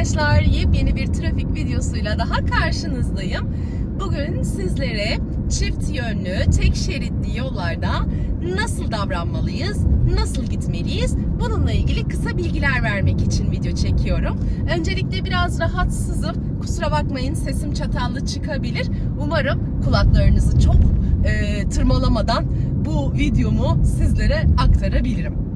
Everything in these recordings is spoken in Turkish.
arkadaşlar. Yepyeni bir trafik videosuyla daha karşınızdayım. Bugün sizlere çift yönlü, tek şeritli yollarda nasıl davranmalıyız, nasıl gitmeliyiz bununla ilgili kısa bilgiler vermek için video çekiyorum. Öncelikle biraz rahatsızım. Kusura bakmayın sesim çatallı çıkabilir. Umarım kulaklarınızı çok e, tırmalamadan bu videomu sizlere aktarabilirim.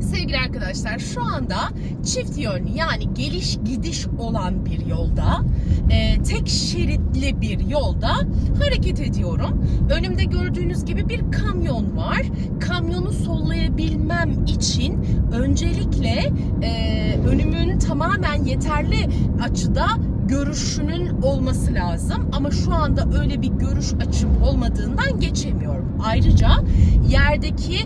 Sevgili arkadaşlar şu anda çift yönlü yani geliş gidiş olan bir yolda e, tek şeritli bir yolda hareket ediyorum. Önümde gördüğünüz gibi bir kamyon var. Kamyonu sollayabilmem için öncelikle e, önümün tamamen yeterli açıda görüşünün olması lazım ama şu anda öyle bir görüş açım olmadığından geçemiyorum. Ayrıca yerdeki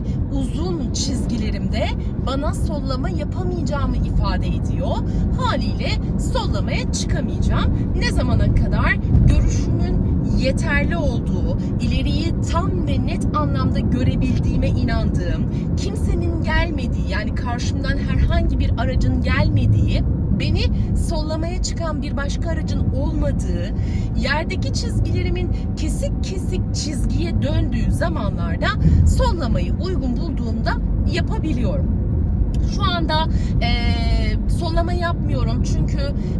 bana sollama yapamayacağımı ifade ediyor. Haliyle sollamaya çıkamayacağım. Ne zamana kadar görüşümün yeterli olduğu, ileriyi tam ve net anlamda görebildiğime inandığım, kimsenin gelmediği yani karşımdan herhangi bir aracın gelmediği beni sollamaya çıkan bir başka aracın olmadığı, yerdeki çizgilerimin kesik kesik çizgiye döndüğü zamanlarda sollamayı uygun bulduğumda yapabiliyorum. Şu anda e, sollama yapmıyorum çünkü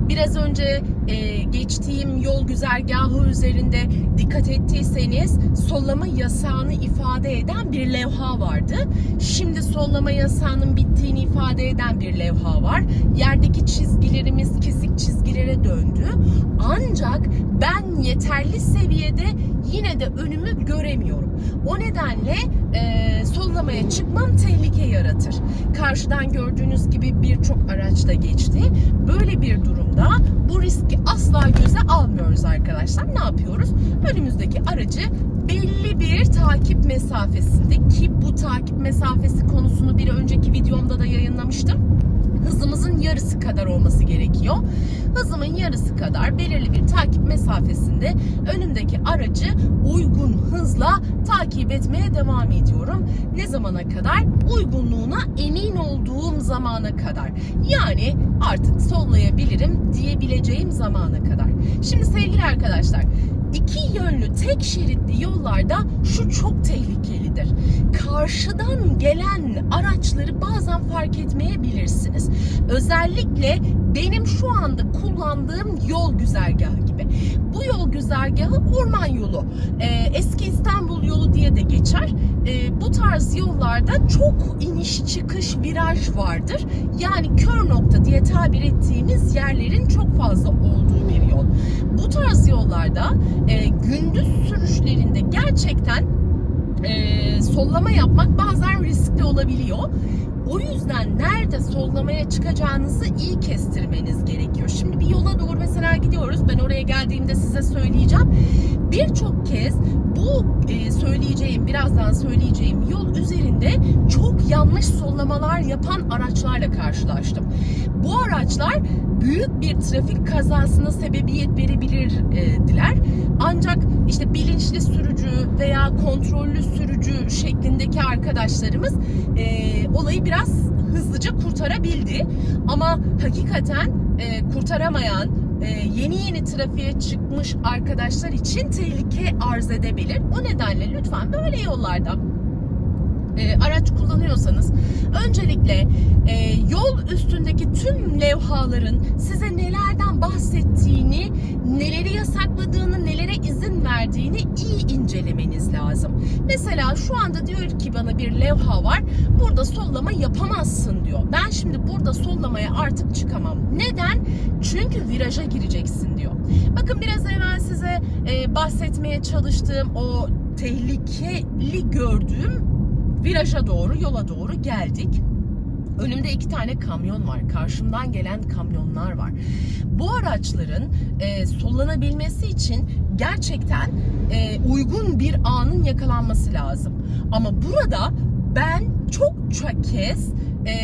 biraz önce e, geçtiğim yol güzergahı üzerinde dikkat ettiyseniz sollama yasağını ifade eden bir levha vardı. Şimdi sollama yasağının bittiğini ifade eden bir levha var. Yerdeki çizgilerimiz kesik çizgilere döndü. Ancak ben yeterli seviyede yine de önümü göremiyorum. O nedenle e, sollamaya çıkmam tehlike yaratır. Karşıdan gördüğünüz gibi birçok araç da geçti. Böyle bir durumda bu riski asla göze almıyoruz arkadaşlar. Ne yapıyoruz? Önümüzdeki aracı belli bir takip mesafesinde ki bu takip mesafesi konusunu bir önceki videomda da yayınlamıştım hızımızın yarısı kadar olması gerekiyor. Hızımın yarısı kadar belirli bir takip mesafesinde önümdeki aracı uygun hızla takip etmeye devam ediyorum. Ne zamana kadar? Uygunluğuna emin olduğum zamana kadar. Yani artık sollayabilirim diyebileceğim zamana kadar. Şimdi sevgili arkadaşlar, iki yönlü tek şeritli yollarda şu çok tehlikelidir. Karşıdan gelen araçları bazen fark etmeyebilirsiniz. Özellikle benim şu anda kullandığım yol güzergahı gibi. Yol güzergahı orman yolu. Ee, eski İstanbul yolu diye de geçer. Ee, bu tarz yollarda çok iniş çıkış viraj vardır. Yani kör nokta diye tabir ettiğimiz yerlerin çok fazla olduğu bir yol. Bu tarz yollarda e, gündüz sürüşlerinde gerçekten e, sollama yapmak bazen riskli olabiliyor. O yüzden nerede sollamaya çıkacağınızı iyi kestirmeniz gerekiyor. Şimdi bir yola doğru mesela gidiyoruz. Ben oraya geldiğimde size söyleyeceğim. Birçok kez bu e, söyleyeceğim, birazdan söyleyeceğim yol üzerinde çok yanlış sollamalar yapan araçlarla karşılaştım. Bu araçlar büyük bir trafik kazasına sebebiyet verebilirdiler. Ancak işte bilinçli sürücü veya kontrollü sürücü şeklindeki arkadaşlarımız e, olayı biraz hızlıca kurtarabildi. Ama hakikaten e, kurtaramayan, e, yeni yeni trafiğe çıkmış arkadaşlar için tehlike arz edebilir. O nedenle lütfen böyle yollarda e, araç kullanıyorsanız öncelikle e, yol üstündeki tüm levhaların size nelerden verdiğini iyi incelemeniz lazım. Mesela şu anda diyor ki bana bir levha var. Burada sollama yapamazsın diyor. Ben şimdi burada sollamaya artık çıkamam. Neden? Çünkü viraja gireceksin diyor. Bakın biraz evvel size e, bahsetmeye çalıştığım o tehlikeli gördüğüm viraja doğru, yola doğru geldik. Önümde iki tane kamyon var. Karşımdan gelen kamyonlar var. Bu araçların e, sollanabilmesi için gerçekten e, uygun bir anın yakalanması lazım. Ama burada ben çokça kez e,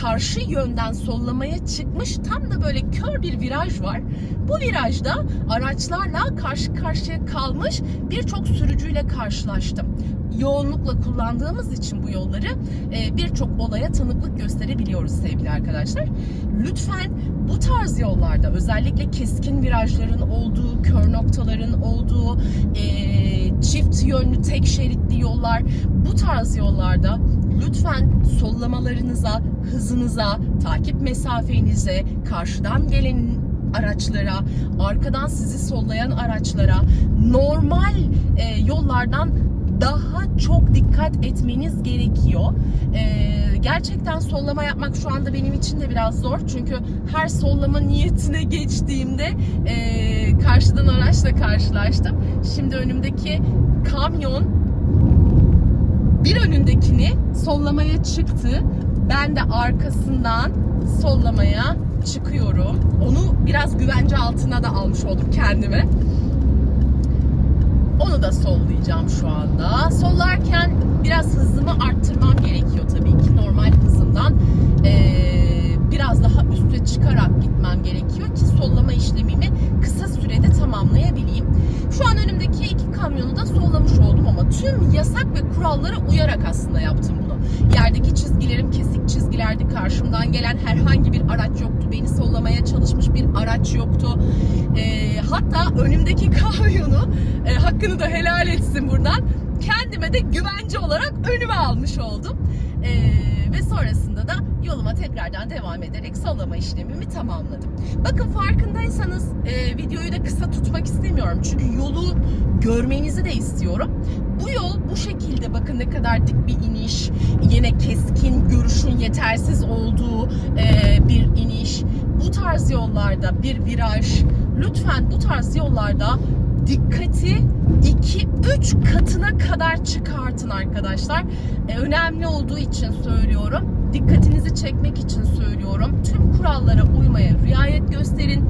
karşı yönden sollamaya çıkmış tam da böyle kör bir viraj var. Bu virajda araçlarla karşı karşıya kalmış birçok sürücüyle karşılaştım. Yoğunlukla kullandığımız için bu yolları e, birçok olaya tanıklık gösterebiliyoruz sevgili arkadaşlar. Lütfen bu tarz yollarda özellikle keskin virajların olduğu, kör noktaların olduğu, e, çift yönlü tek şeritli yollar bu tarz yollarda lütfen sollamalarınıza, hızınıza, takip mesafenize, karşıdan gelen araçlara, arkadan sizi sollayan araçlara normal e, yollardan daha çok dikkat etmeniz gerekiyor. E, gerçekten sollama yapmak şu anda benim için de biraz zor. Çünkü her sollama niyetine geçtiğimde e, karşıdan araçla karşılaştım. Şimdi önümdeki kamyon bir önündekini sollamaya çıktı. Ben de arkasından sollamaya çıkıyorum. Onu biraz güvence altına da almış oldum kendime. Onu da sollayacağım şu anda. Sollarken biraz hızımı arttırmam gerekiyor tabii ki. Normal hızımdan eee, biraz daha üste çıkarak gitmem gerekiyor ki sollama işlemimi kısa sürede tamamlayabileyim. Şu an önümdeki iki kamyonu da sollamış oldum ama tüm yasak ve kurallara uyarak aslında yaptım çizgilerdi. Karşımdan gelen herhangi bir araç yoktu. Beni sollamaya çalışmış bir araç yoktu. Ee, hatta önümdeki kamyonu e, hakkını da helal etsin buradan. Kendime de güvence olarak önüme almış oldum. Ee, ve sonrasında da yoluma tekrardan devam ederek sollama işlemimi tamamladım. Bakın farkındaysanız e, videoyu da kısa tutmak istemiyorum. Çünkü yolu görmenizi de istiyorum. Bu yol bu şekilde bakın ne kadar dik bir iniş. Yine keskin görüşün yetersiz olduğu e, bir iniş. Bu tarz yollarda bir viraj. Lütfen bu tarz yollarda dikkati 2-3 katına kadar çıkartın arkadaşlar. E, önemli olduğu için söylüyorum. Dikkatinizi çekmek için söylüyorum. Tüm kurallara uymaya riayet gösterin.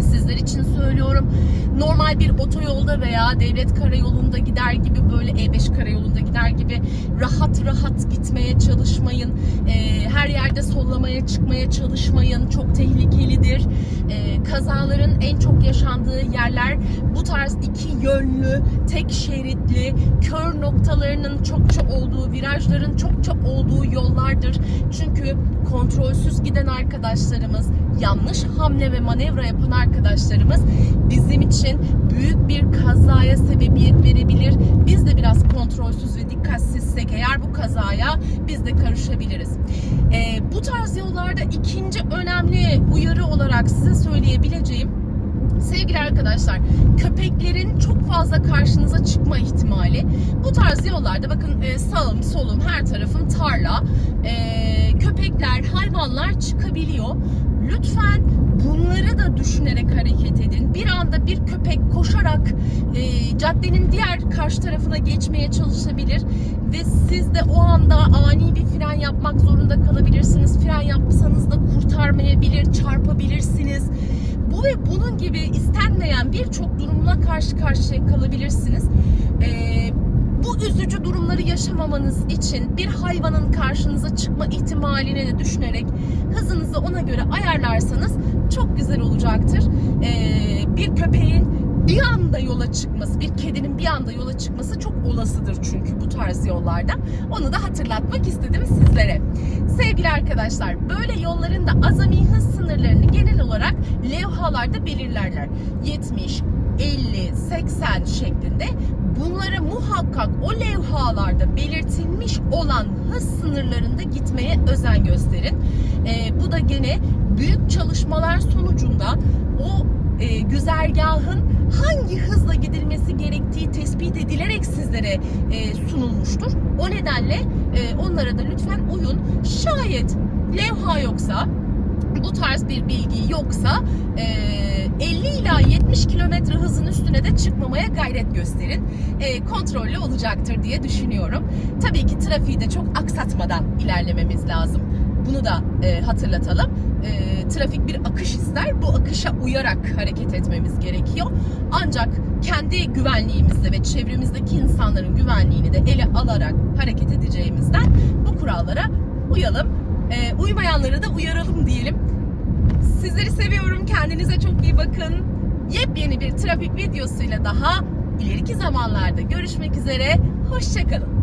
Sizler için söylüyorum. Normal bir otoyolda veya devlet karayolunda gider gibi böyle E5 karayolunda gider gibi rahat rahat gitmeye çalışmayın. E, her yerde sollamaya çıkmaya çalışmayın. Çok tehlikelidir. E, kazaların en çok yaşandığı yerler bu tarz iki yönlü, tek şeritli, kör noktalarının çokça olduğu, virajların çokça olduğu yollardır. Çünkü kontrolsüz giden arkadaşlarımız, yanlış hamle ve manevra yapan arkadaşlarımız bizim için büyük bir kazaya sebebiyet verebilir. Biz de biraz kontrolsüz ve dikkatsizsek eğer bu kazaya biz de karışabiliriz. Ee, bu tarz yollarda ikinci önemli uyarı olarak size söyleyebileceğim Sevgili arkadaşlar, köpeklerin çok fazla karşınıza çıkma ihtimali. Bu tarz yollarda bakın e, sağım solum her tarafım tarla. E, köpekler, hayvanlar çıkabiliyor. Lütfen bunları da düşünerek hareket edin. Bir anda bir köpek koşarak e, caddenin diğer karşı tarafına geçmeye çalışabilir ve siz de o anda ani bir fren yapmak zorunda kalabilirsiniz. Fren yapsanız da kurtarmayabilir, çarpabilirsiniz. Bu ve bunun gibi istenmeyen birçok durumla karşı karşıya kalabilirsiniz. Ee, bu üzücü durumları yaşamamanız için bir hayvanın karşınıza çıkma ihtimalini de düşünerek hızınızı ona göre ayarlarsanız çok güzel olacaktır. Ee, bir köpeğin bir anda yola çıkması, bir kedinin bir anda yola çıkması çok olasıdır çünkü bu tarz yollarda. Onu da hatırlatmak istedim sizlere. Sevgili arkadaşlar, böyle yolların da azami hız sınırlarını genel olarak levhalarda belirlerler. 70, 50, 80 şeklinde bunlara muhakkak o levhalarda belirtilmiş olan hız sınırlarında gitmeye özen gösterin. Ee, bu da gene büyük çalışmalar sonucunda o e, güzergahın hangi hızla gidilmesi gerektiği tespit edilerek sizlere e, sunulmuştur. O nedenle e, onlara da lütfen uyun. Şayet levha yoksa bu tarz bir bilgi yoksa e, 50 ila 70 kilometre hızın üstüne de çıkmamaya gayret gösterin. E, kontrollü olacaktır diye düşünüyorum. Tabii ki trafiği de çok aksatmadan ilerlememiz lazım. Bunu da e, hatırlatalım. E, trafik bir akış ister. Bu akışa uyarak hareket etmemiz gerekiyor. Ancak kendi güvenliğimizde ve çevremizdeki insanların güvenliğini de ele alarak hareket edeceğimizden bu kurallara uyalım. E, uymayanları da uyaralım diyelim. Sizleri seviyorum. Kendinize çok iyi bakın. Yepyeni bir trafik videosuyla daha ileriki zamanlarda görüşmek üzere. Hoşçakalın.